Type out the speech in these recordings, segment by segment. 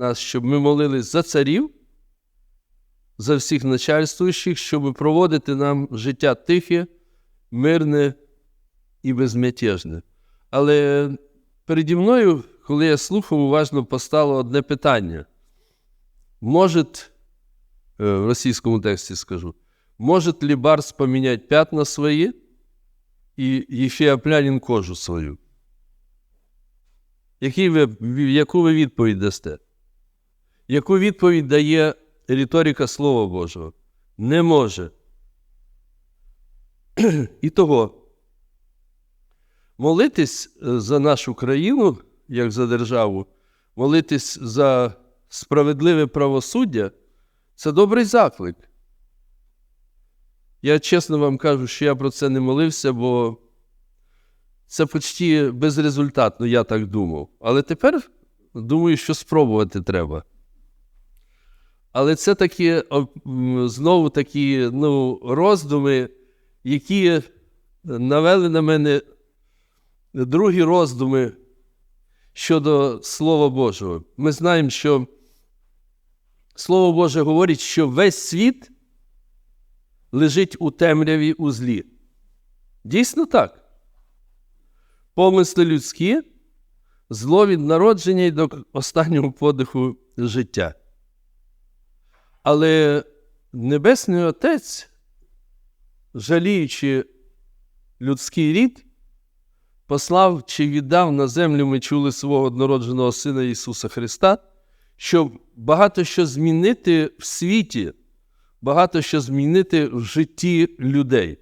нас, щоб ми молились за царів, за всіх начальствуючих, щоб проводити нам життя тихе, мирне і безмятежне. Але переді мною, коли я слухав, уважно постало одне питання. Може, е, в російському тексті скажу, может ли Барс поменять пятна свои і Єфіаплянин кожу свою? Який ви, яку ви відповідь дасте? Яку відповідь дає риторика Слова Божого? Не може. І того, молитись е, за нашу країну, як за державу, молитись за справедливе правосуддя це добрий заклик. Я чесно вам кажу, що я про це не молився, бо це почти безрезультатно, я так думав. Але тепер думаю, що спробувати треба. Але це такі знову такі ну, роздуми, які навели на мене другі роздуми щодо Слова Божого. Ми знаємо, що Слово Боже говорить, що весь світ лежить у темряві у злі. Дійсно так. Помисли людські, зло від народження і до останнього подиху життя. Але Небесний Отець, жаліючи людський рід, послав чи віддав на землю ми чули свого однородженого Сина Ісуса Христа, щоб багато що змінити в світі, багато що змінити в житті людей.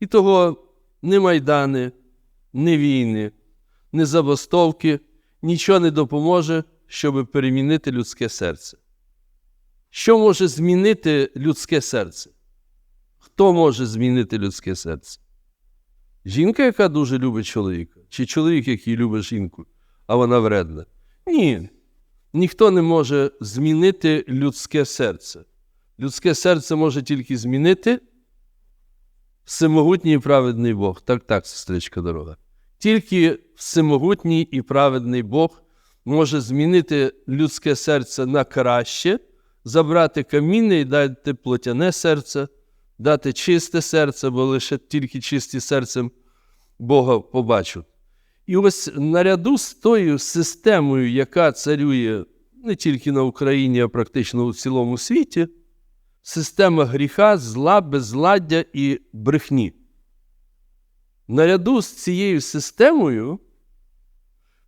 І того ні майдани, ні війни, ні забастовки, нічого не допоможе, щоб перемінити людське серце. Що може змінити людське серце? Хто може змінити людське серце? Жінка, яка дуже любить чоловіка, чи чоловік, який любить жінку, а вона вредна? Ні. Ніхто не може змінити людське серце. Людське серце може тільки змінити всемогутній і праведний Бог. Так, так, сестричка дорога. Тільки всемогутній і праведний Бог може змінити людське серце на краще, забрати каміння і дати плотяне серце, дати чисте серце, бо лише тільки чисті серцем Бога побачать. І ось наряду з тою системою, яка царює не тільки на Україні, а практично у цілому світі, система гріха, зла, безладдя і брехні. Наряду з цією системою,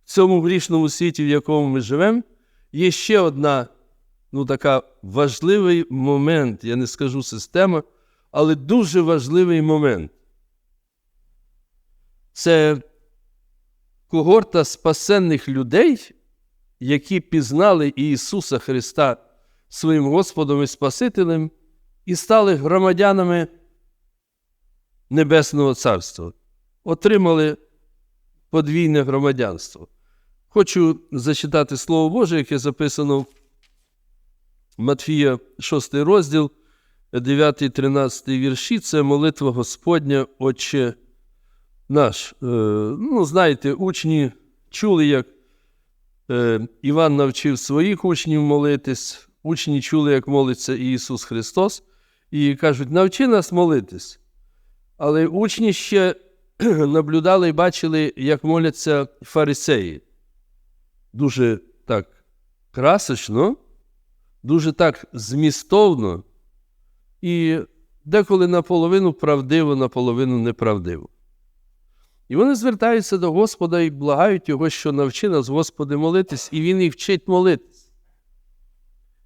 в цьому грішному світі, в якому ми живемо, є ще одна ну, така важливий момент, я не скажу система, але дуже важливий момент. Це когорта спасенних людей, які пізнали Ісуса Христа своїм Господом і Спасителем і стали громадянами Небесного Царства, отримали подвійне громадянство. Хочу зачитати Слово Боже, яке записано в Матфія, 6 розділ, 9, 13 вірші. Це молитва Господня, Отче наш. Е, ну, знаєте, учні чули, як е, Іван навчив своїх учнів молитись, учні чули, як молиться Ісус Христос, і кажуть, навчи нас молитись. Але учні ще наблюдали і бачили, як моляться фарисеї. Дуже так красочно, дуже так змістовно, і деколи наполовину правдиво, наполовину неправдиво. І вони звертаються до Господа і благають Його, що навчи нас, Господи, молитись, і Він їх вчить молитись.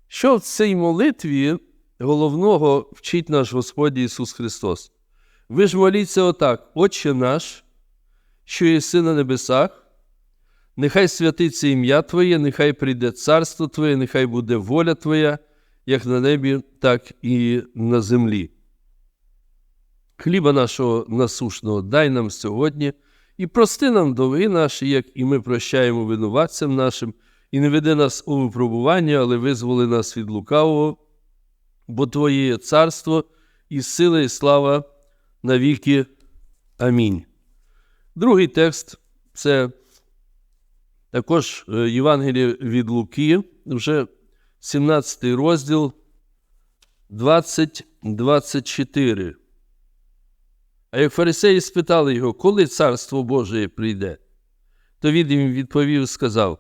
Що в цій молитві головного вчить наш Господь Ісус Христос? Ви ж моліться отак, Отче наш, що єси на небесах, нехай святиться ім'я Твоє, нехай прийде царство Твоє, нехай буде воля Твоя, як на небі, так і на землі. Хліба нашого насушного дай нам сьогодні, і прости нам довги наші, як і ми прощаємо винуватцям нашим, і не веди нас у випробування, але визволи нас від лукавого, бо Твоє є царство, і сила, і слава навіки. Амінь. Другий текст це Також е, Євангеліє від Луки, вже 17 розділ 20-24. А як фарисеї спитали його, коли царство Боже прийде, то він їм відповів і сказав: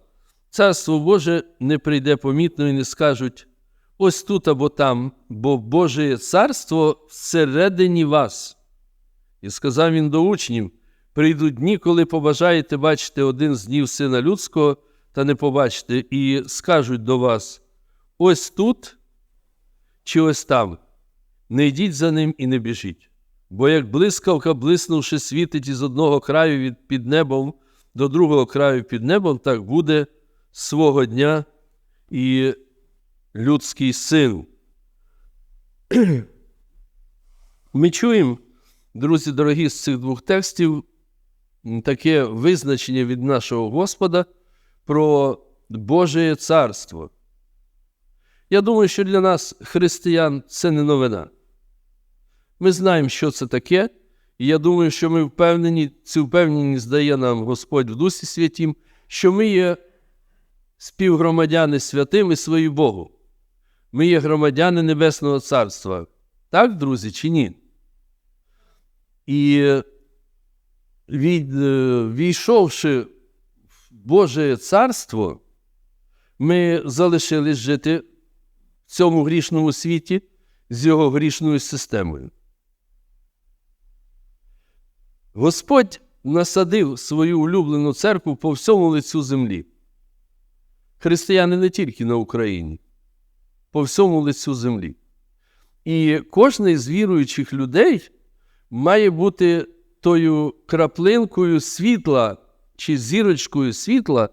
Царство Боже не прийде помітно і не скажуть ось тут або там, бо Боже царство всередині вас. І сказав він до учнів: прийдуть дні, коли побажаєте бачити один з днів сина людського, та не побачите, і скажуть до вас: ось тут чи ось там. Не йдіть за ним і не біжіть. Бо як блискавка, блиснувши, світить із одного краю від під небом до другого краю під небом, так буде свого дня і людський син. Ми чуємо, друзі дорогі, з цих двох текстів таке визначення від нашого Господа про Боже Царство. Я думаю, що для нас, християн, це не новина. Ми знаємо, що це таке, і я думаю, що ми впевнені, цю впевненість дає нам Господь в Дусі Святім, що ми є співгромадяни святими свої Богу. Ми є громадяни Небесного Царства. Так, друзі, чи ні? І від, е, війшовши в Боже Царство, ми залишились жити в цьому грішному світі з його грішною системою. Господь насадив свою улюблену церкву по всьому лицю землі. Християни не тільки на Україні, по всьому лицю землі. І кожен з віруючих людей має бути тою краплинкою світла чи зірочкою світла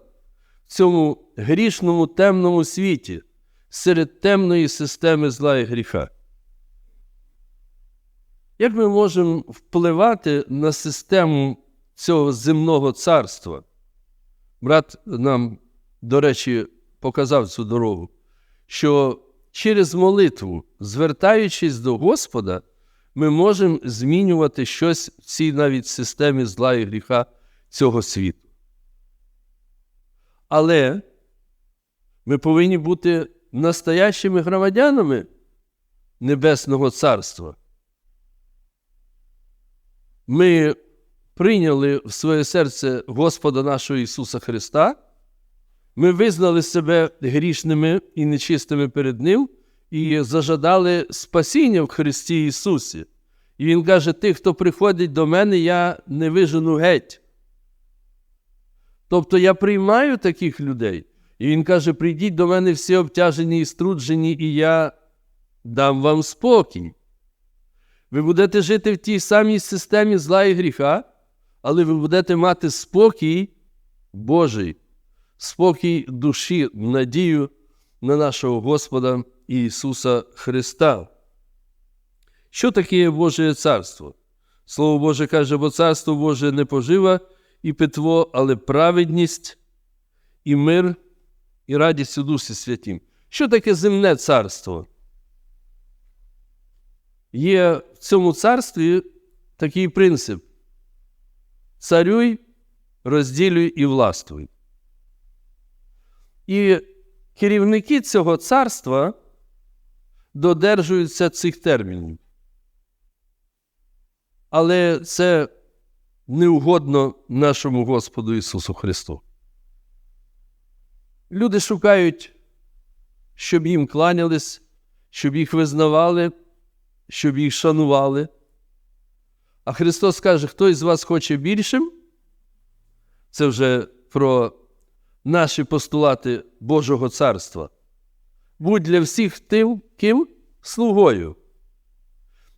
в цьому грішному темному світі серед темної системи зла і гріха. Як ми можемо впливати на систему цього земного царства? Брат нам, до речі, показав цю дорогу, що через молитву, звертаючись до Господа, ми можемо змінювати щось в цій навіть системі зла і гріха цього світу. Але ми повинні бути настоящими громадянами Небесного Царства. Ми прийняли в своє серце Господа нашого Ісуса Христа, ми визнали себе грішними і нечистими перед Ним і зажадали спасіння в Христі Ісусі. І Він каже: тих, хто приходить до мене, я не вижену геть. Тобто я приймаю таких людей. І Він каже: прийдіть до мене всі обтяжені і струджені, і я дам вам спокій. Ви будете жити в тій самій системі зла і гріха, але ви будете мати спокій Божий, спокій душі, надію на нашого Господа Ісуса Христа. Що таке Боже Царство? Слово Боже каже, бо Царство Боже не пожива і питво, але праведність і мир, і радість у Дусі Святім. Що таке земне царство? Є в цьому царстві такий принцип: царюй, розділюй і властвуй. І керівники цього царства додержуються цих термінів. Але це неугодно нашому Господу Ісусу Христу. Люди шукають, щоб їм кланялись, щоб їх визнавали, щоб їх шанували. А Христос каже, хто із вас хоче більшим, це вже про наші постулати Божого царства. Будь для всіх тим, ким слугою.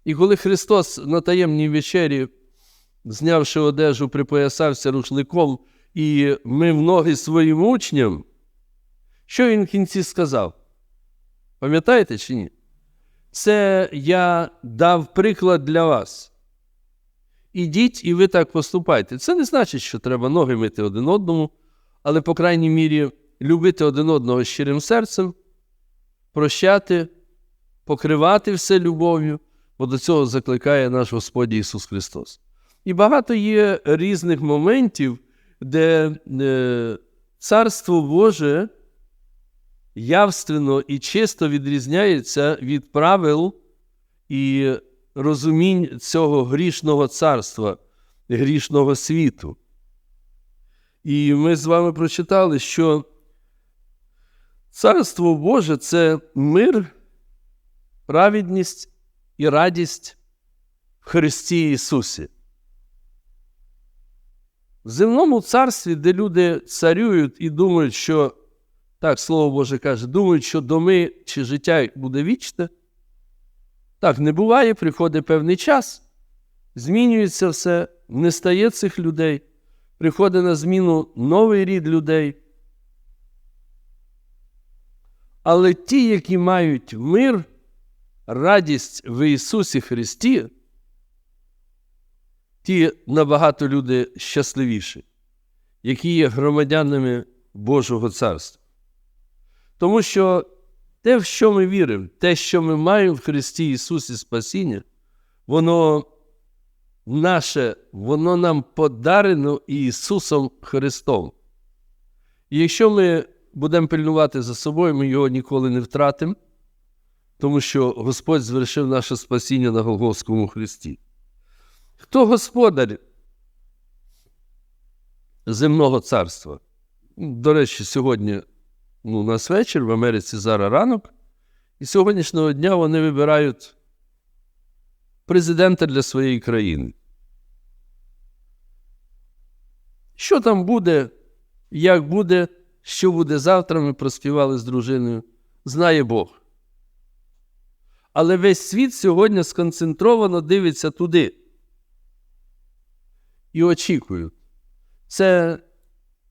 І коли Христос на таємній вечері, знявши одежу, припоясався рушником і мив ноги своїм учням, що він в кінці сказав? Пам'ятаєте чи ні? Це я дав приклад для вас. Ідіть і ви так поступайте. Це не значить, що треба ноги мити один одному, але, по крайній мірі, любити один одного щирим серцем, прощати, покривати все любов'ю, бо до цього закликає наш Господь Ісус Христос. І багато є різних моментів, де е, Царство Боже явственно і чисто відрізняється від правил і розумінь цього грішного царства, грішного світу. І ми з вами прочитали, що Царство Боже це мир, праведність і радість в Христі Ісусі. В земному царстві, де люди царюють і думають, що, так Слово Боже каже, думають, що доми чи життя буде вічне, так не буває, приходить певний час, змінюється все, не стає цих людей, приходить на зміну новий рід людей. Але ті, які мають мир, радість в Ісусі Христі, ті набагато люди щасливіші, які є громадянами Божого Царства. Тому що те, в що ми віримо, те, що ми маємо в Христі Ісусі Спасіння, воно наше, воно нам подарено Ісусом Христом. І якщо ми будемо пильнувати за собою, ми його ніколи не втратимо, тому що Господь звершив наше спасіння на Голгофському Христі. Хто господар земного царства? До речі, сьогодні ну, у нас вечір, в Америці зараз ранок, і сьогоднішнього дня вони вибирають президента для своєї країни. Що там буде, як буде, що буде завтра, ми проспівали з дружиною, знає Бог. Але весь світ сьогодні сконцентровано дивиться туди. І очікують. Це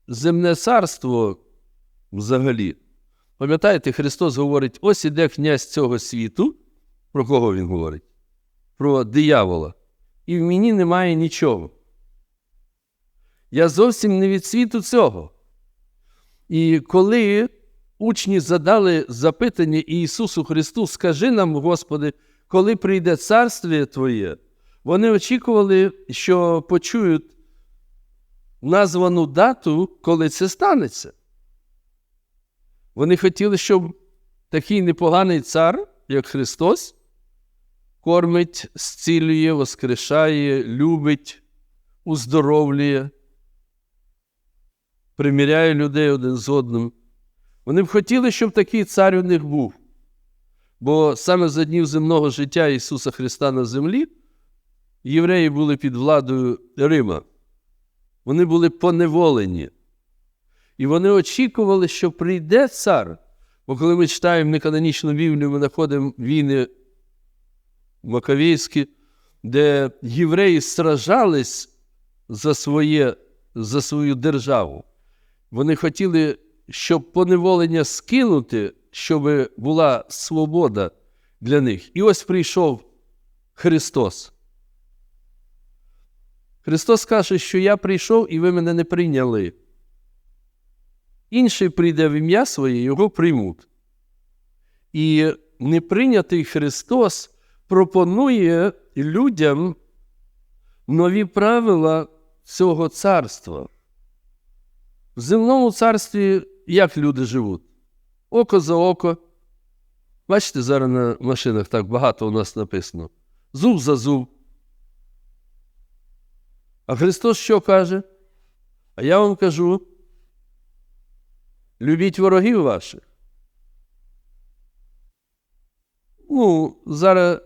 земне царство взагалі. Пам'ятаєте, Христос говорить: ось іде князь цього світу. Про кого Він говорить? Про диявола. І в мені немає нічого. Я зовсім не від світу цього. І коли учні задали запитання Ісусу Христу, скажи нам, Господи, коли прийде царствіє Твоє, вони очікували, що почують названу дату, коли це станеться. Вони хотіли, щоб такий непоганий цар, як Христос, кормить, зцілює, воскрешає, любить, уздоровлює, приміряє людей один з одним. Вони б хотіли, щоб такий цар у них був. Бо саме за днів земного життя Ісуса Христа на землі євреї були під владою Рима. Вони були поневолені. І вони очікували, що прийде цар. Бо коли ми читаємо неканонічну Біблію, ми знаходимо війни Маковейські, де євреї стражались за, своє, за свою державу. Вони хотіли, щоб поневолення скинути, щоб була свобода для них. І ось прийшов Христос. Христос каже, що я прийшов і ви мене не прийняли. Інший прийде в ім'я своє, його приймуть. І неприйнятий Христос пропонує людям нові правила цього царства. В земному царстві як люди живуть? Око за око. Бачите, зараз на машинах так багато у нас написано. Зуб за зуб. А Христос що каже? А я вам кажу: любіть ворогів ваших. Ну, зараз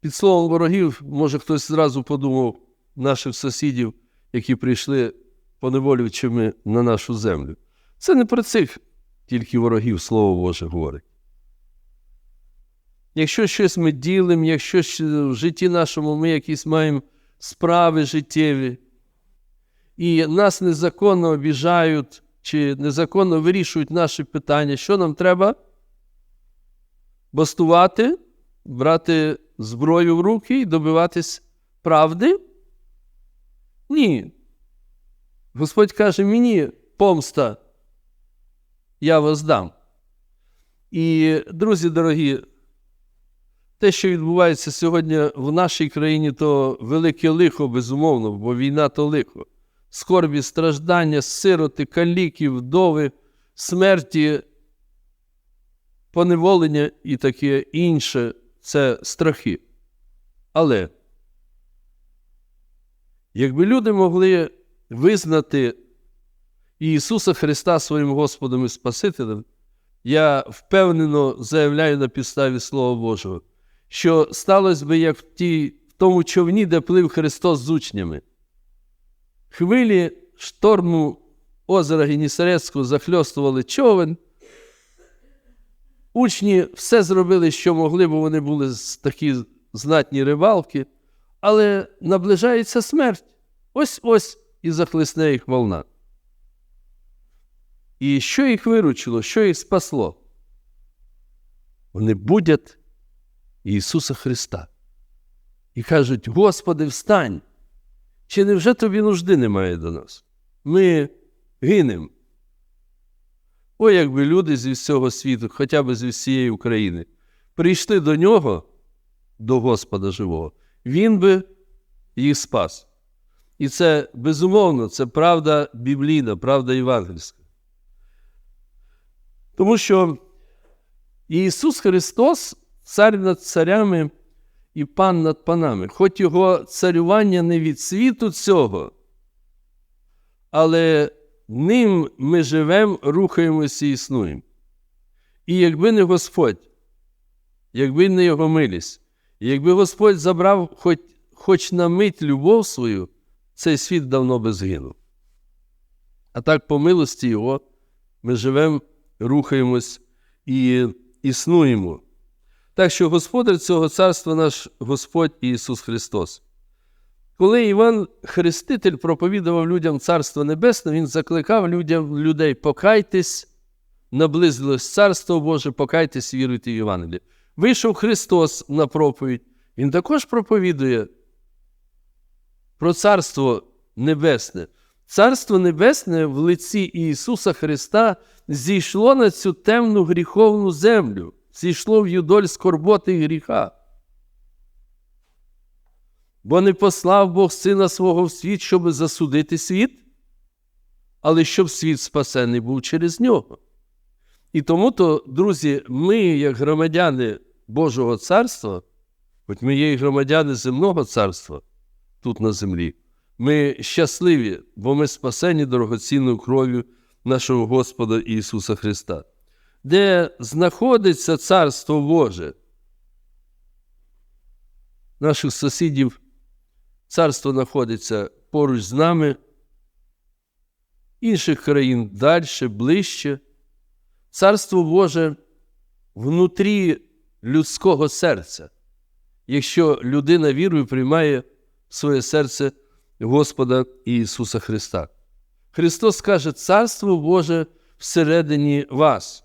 під словом ворогів, може хтось зразу подумав наших сусідів, які прийшли поневолюючими на нашу землю. Це не про цих тільки ворогів Слово Боже говорить. Якщо щось ми ділимо, якщо в житті нашому ми якісь маємо справи життєві, і нас незаконно обіжають чи незаконно вирішують наші питання, що нам треба? Бастувати, брати зброю в руки і добиватись правди? Ні. Господь каже, мені помста, я вас дам. І, друзі дорогі, те, що відбувається сьогодні в нашій країні, то велике лихо, безумовно, бо війна то лихо. скорбі, страждання, сироти, каліки, вдови, смерті, поневолення і таке інше це страхи. Але якби люди могли визнати Ісуса Христа своїм Господом і Спасителем, я впевнено заявляю на підставі Слова Божого, що сталося би як в, тій, в тому човні, де плив Христос з учнями. Хвилі шторму озера Генісарецького захльостували човен. Учні все зробили, що могли, бо вони були такі знатні рибалки, але наближається смерть. Ось ось і захлисне їх волна. І що їх виручило, що їх спасло? Вони будять Ісуса Христа і кажуть: Господи, встань! Чи невже тобі нужди немає до нас? Ми гинемо. Ой, якби люди зі всього світу, хоча б зі всієї України, прийшли до нього, до Господа живого, Він би їх спас. І це безумовно, це правда біблійна, правда євангельська. Тому що Ісус Христос цар над царями і пан над панами, хоч його царювання не від світу цього, але ним ми живемо, рухаємося і існуємо. І якби не Господь, якби не Його милість, якби Господь забрав хоч, хоч на мить любов свою, цей світ давно би згинув. А так, по милості Його, ми живемо, рухаємось і існуємо. Так що Господар цього царства наш Господь Ісус Христос. Коли Іван Хреститель проповідував людям Царство Небесне, він закликав людям, людей покайтесь, наблизилось Царство Боже, покайтесь, віруйте в Євангеліє. Вийшов Христос на проповідь, Він також проповідує про Царство Небесне. Царство Небесне в лиці Ісуса Христа зійшло на цю темну гріховну землю, зійшло в юдоль скорботи гріха. Бо не послав Бог Сина свого в світ, щоб засудити світ, але щоб світ спасений був через нього. І тому то, друзі, ми, як громадяни Божого царства, хоч ми є і громадяни земного царства тут на землі, ми щасливі, бо ми спасені дорогоцінною кров'ю нашого Господа Ісуса Христа. Де знаходиться Царство Боже? Наших сусідів царство знаходиться поруч з нами, інших країн далі, ближче. Царство Боже внутрі людського серця, якщо людина вірою приймає своє серце Господа Ісуса Христа. Христос каже, Царство Боже всередині вас.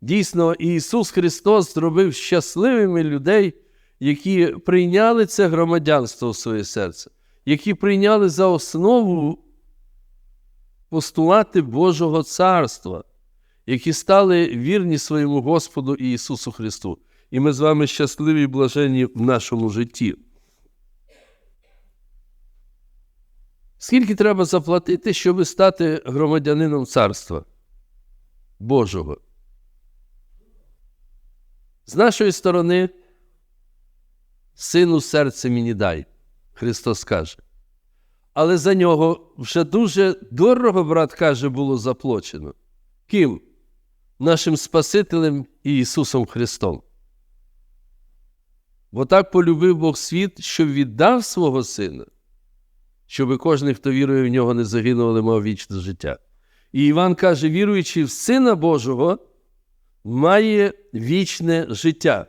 Дійсно, Ісус Христос зробив щасливими людей, які прийняли це громадянство в своє серце, які прийняли за основу постулати Божого Царства, які стали вірні своєму Господу Ісусу Христу. І ми з вами щасливі і блаженні в нашому житті. Скільки треба заплатити, щоб стати громадянином Царства Божого? З нашої сторони, сину серце мені дай, Христос каже. Але за нього вже дуже дорого, брат каже, було заплачено. Ким? Нашим Спасителем і Ісусом Христом. Бо так полюбив Бог світ, що віддав свого Сина, щоби кожен, хто вірує в нього, не загинув, але мав вічне життя. І Іван каже, віруючи в Сина Божого, має вічне життя.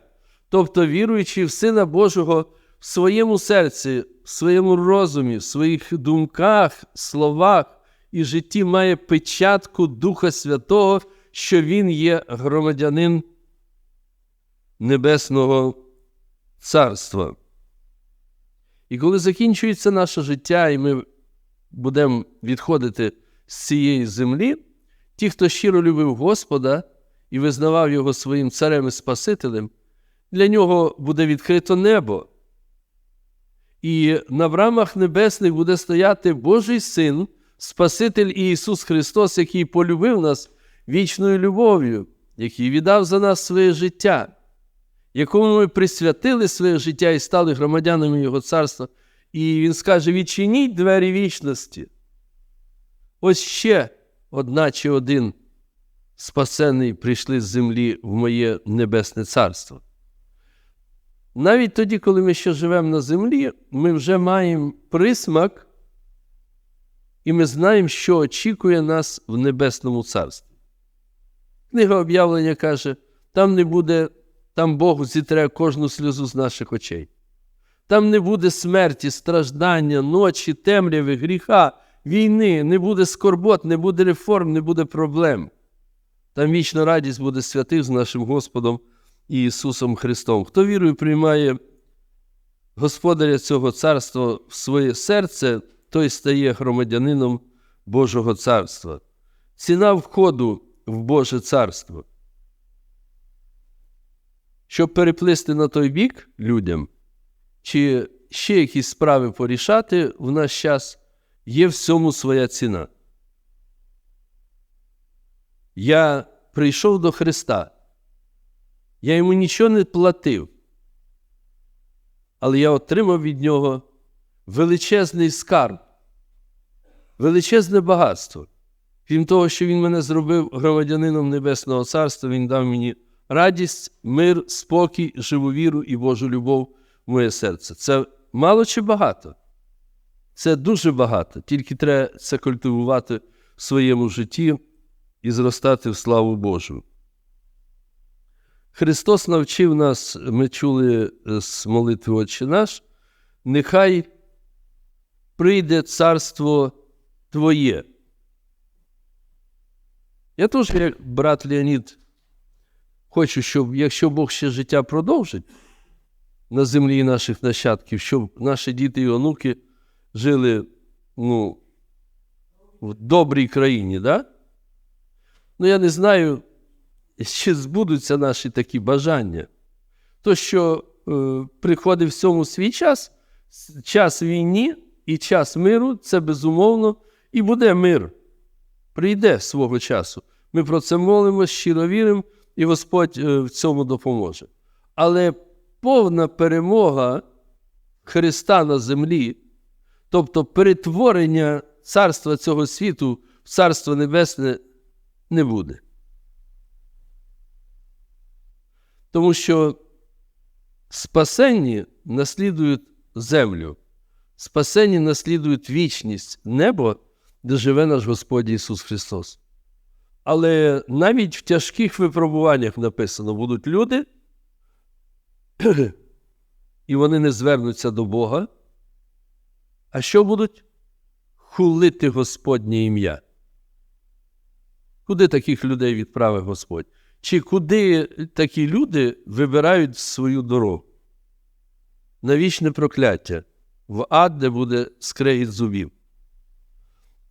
Тобто, віруючи в Сина Божого в своєму серці, в своєму розумі, в своїх думках, словах і житті має печатку Духа Святого, що Він є громадянин Небесного Царства. І коли закінчується наше життя, і ми будемо відходити з цієї землі, ті, хто щиро любив Господа і визнавав Його своїм царем і Спасителем, для нього буде відкрито небо. І на брамах небесних буде стояти Божий Син, Спаситель Ісус Христос, який полюбив нас вічною любов'ю, який віддав за нас своє життя, якому ми присвятили своє життя і стали громадянами Його царства. І Він скаже: відчиніть двері вічності. Ось ще одна чи один спасений прийшли з землі в моє небесне царство. Навіть тоді, коли ми ще живемо на землі, ми вже маємо присмак, і ми знаємо, що очікує нас в небесному царстві. Книга об'явлення каже: там не буде, там Бог зітре кожну сльозу з наших очей. Там не буде смерті, страждання, ночі, темряви, гріха, війни, не буде скорбот, не буде реформ, не буде проблем. Там вічна радість буде святих з нашим Господом і Ісусом Христом. Хто вірою приймає Господаря цього царства в своє серце, той стає громадянином Божого царства. Ціна входу в Боже царство. Щоб переплисти на той бік людям, чи ще якісь справи порішати в наш час, є всьому своя ціна. Я прийшов до Христа. Я йому нічого не платив, але я отримав від нього величезний скарб, величезне багатство. Крім того, що він мене зробив громадянином Небесного Царства, він дав мені радість, мир, спокій, живу віру і Божу любов в моє серце. Це мало чи багато? Це дуже багато, тільки треба це культивувати в своєму житті і зростати в славу Божу. Христос навчив нас, ми чули з молитви Отче наш, нехай прийде царство Твоє. Я теж, як брат Леонід, хочу, щоб якщо Бог ще життя продовжить на землі наших нащадків, щоб наші діти і онуки жили ну, в добрій країні, да? Ну, я не знаю, чи збудуться наші такі бажання. То, що е, приходить в цьому свій час, час війни і час миру, це безумовно, і буде мир. Прийде свого часу. Ми про це молимося, щиро віримо, і Господь е, в цьому допоможе. Але повна перемога Христа на землі, тобто перетворення царства цього світу в Царство Небесне, не буде. Тому що спасенні наслідують землю, спасенні наслідують вічність, небо, де живе наш Господь Ісус Христос. Але навіть в тяжких випробуваннях написано, будуть люди, і вони не звернуться до Бога. А що будуть? Хулити Господнє ім'я. Куди таких людей відправив Господь? Чи куди такі люди вибирають свою дорогу? На вічне прокляття, в ад, де буде скрегіт зубів.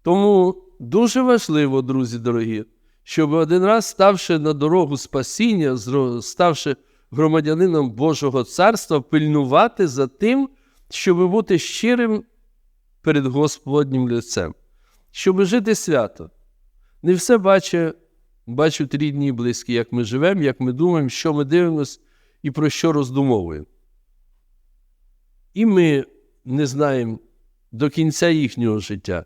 Тому дуже важливо, друзі дорогі, щоб один раз, ставши на дорогу спасіння, ставши громадянином Божого царства, пильнувати за тим, щоб бути щирим перед Господнім лицем, щоб жити свято. Не все бачить, бачать рідні і близькі, як ми живемо, як ми думаємо, що ми дивимося і про що роздумовуємо. І ми не знаємо до кінця їхнього життя.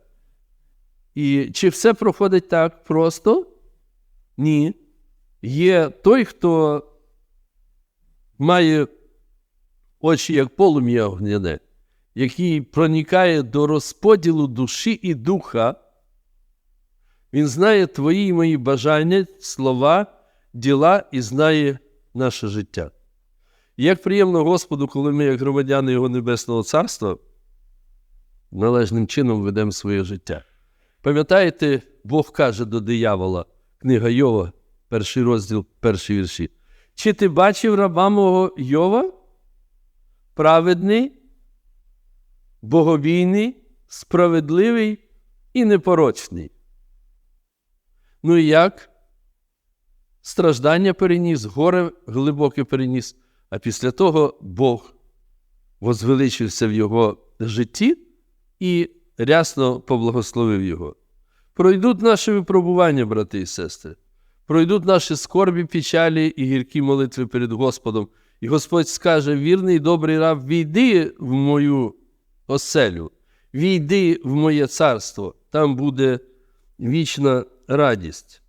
І чи все проходить так просто? Ні. Є той, хто має очі, як полум'я огняне, який проникає до розподілу душі і духа. Він знає твої і мої бажання, слова, діла і знає наше життя. І як приємно Господу, коли ми, як громадяни Його Небесного Царства, належним чином ведемо своє життя. Пам'ятаєте, Бог каже до диявола, книга Йова, перший розділ, перший вірші. Чи ти бачив раба мого Йова? Праведний, боговійний, справедливий і непорочний. Ну і як? Страждання переніс, горе глибоке переніс, а після того Бог возвеличився в його житті і рясно поблагословив його. Пройдуть наші випробування, брати і сестри, пройдуть наші скорбі, печалі і гіркі молитви перед Господом. І Господь скаже: вірний і добрий раб, війди в мою оселю, війди в моє царство, там буде вічна радість.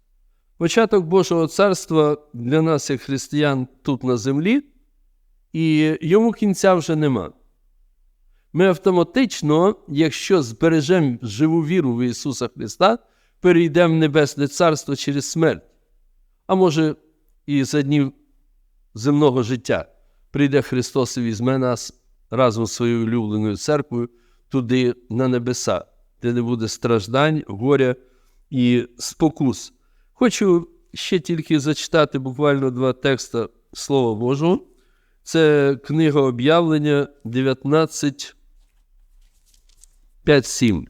Початок Божого царства для нас, як християн, тут на землі, і йому кінця вже нема. Ми автоматично, якщо збережемо живу віру в Ісуса Христа, перейдемо в Небесне Царство через смерть. А може, і за днів земного життя прийде Христос і візьме нас разом з своєю улюбленою церквою туди на небеса, де не буде страждань, горя і спокус. Хочу ще тільки зачитати буквально два текста Слова Божого. Це книга об'явлення 19, 5, 7.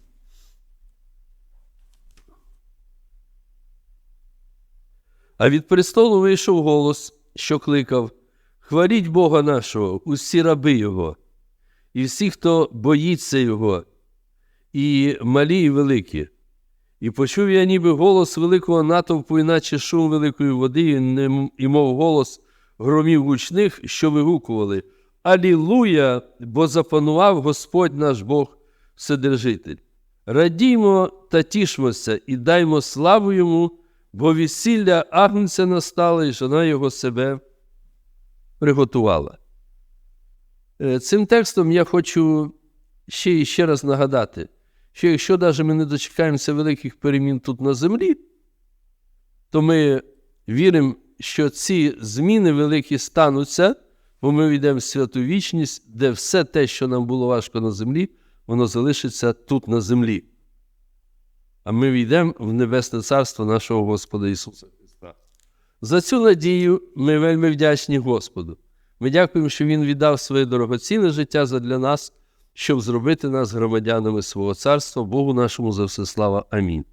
А від престолу вийшов голос, що кликав: Хваліть Бога нашого, усі раби Його, і всі, хто боїться Його, і малі, і великі. І почув я ніби голос великого натовпу, іначе шум великої води, і мов голос громів гучних, що вигукували Алілуя, бо запанував Господь наш Бог Вседержитель. Радіймо та тішмося і даймо славу йому, бо весілля Агнця настало, і жона його себе приготувала. Е, Цим текстом я хочу ще і ще раз нагадати, що якщо навіть ми не дочекаємося великих перемін тут на землі, то ми віримо, що ці зміни великі стануться, бо ми війдемо в святу вічність, де все те, що нам було важко на землі, воно залишиться тут на землі. А ми війдемо в Небесне Царство нашого Господа Ісуса Христа. За цю надію ми вельми вдячні Господу. Ми дякуємо, що Він віддав своє дорогоцінне життя задля нас, щоб зробити нас громадянами свого царства, Богу нашому за все слава. Амінь.